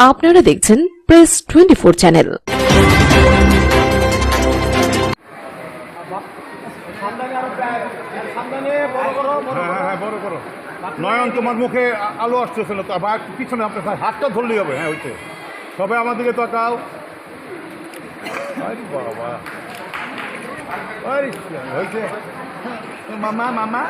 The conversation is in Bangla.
আপনারা দেখছেন প্রেস টোয়েন্টি ফোর চ্যানেল হ্যাঁ নয়ন, তোমার মুখে আলো আসতেছে না তো, আবার পিছনে আপনার হাতটা ধরলেই হবে হ্যাঁ হইতে সবে আমার দিকে তাকাও। বাবা। হয়েছে। মামা মামা